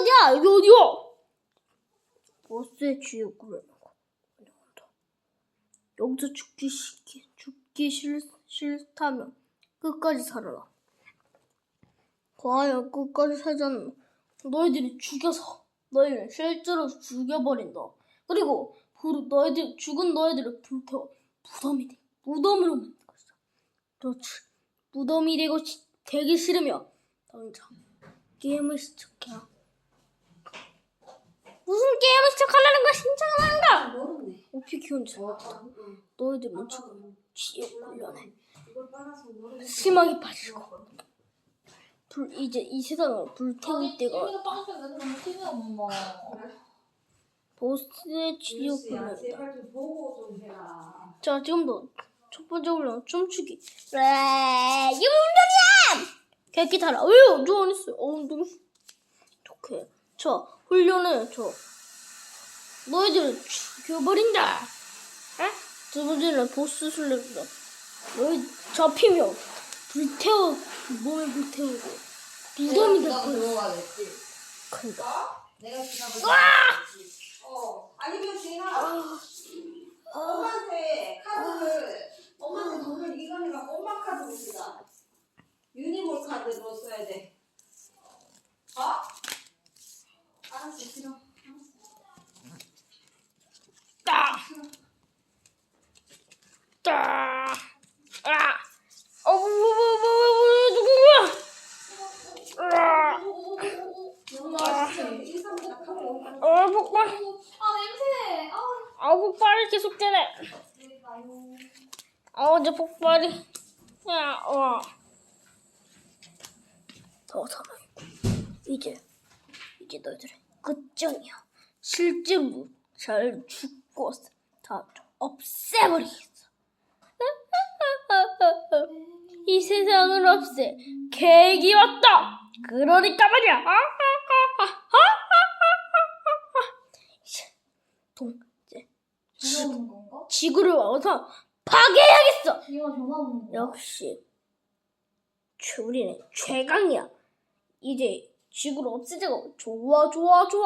어디야? 여기 어디야? 버스의 지옥을 한다. 여기서 죽기 싫기 죽기 싫, 싫다면 끝까지 살아라. 과연 끝까지 살자는 너희들이 죽여서 너희를 실제로 죽여버린다. 그리고 그 너희들 죽은 너희들을 불태워 무덤이 돼 무덤으로 만들 것이다. 그렇지. 무덤이 되고 시- 되기 싫으면 당장 게임을 시작해. 무슨 게임을 시작하려는 거야? 하는가? 모르네. 오피 키운지 어, 응. 너희들은 지금 지옥 모르겠어. 심하게 빠지고 불 이제 이 세상을 불태울 때가 TV가 TV가. 보스의 지옥 훈련이다. 제발 좀 보고 좀 해라. 자 지금도 첫 번째 훈련 춤추기. 네, 이거 훈련이야. 개기 타라. 왜요? 저안 했어요. 어 너무 좋게. 자 훈련은 저 너희들을 죽여버린다. 에? 두 번째는 보스 훈련이다. 너희 잡히면 불태워 몸을 불태우고 무덤이 될 거야. 들어가겠지. 큰다. 내가 지나고 어, 아니면 지나 아, 엄마한테 카드를 엄마한테 돈을 이거니까 엄마 카드로 쓰자. 유니몰 카드로 써야 돼. 어? 따. 따. 아. 어, 뭐, 뭐, 뭐, 뭐, 뭐, 누구야? 아. 어, 폭발. 아. 아. 아, 폭발이 계속되네. 아, 어제 폭발이. 야, 와. 더 살아있고. 이제, 이제 너희들은 끝장이야. 실제로 잘 죽고 다 없애버리겠어. 이 세상을 없애 계획이 왔다. 그러니까 말이야. 이제 동 이제 전화 오는 건가? 지구를 와서 파괴해야겠어. 역시 우리는 최강이야. 이제 지구를 없애자고 좋아 좋아 좋아.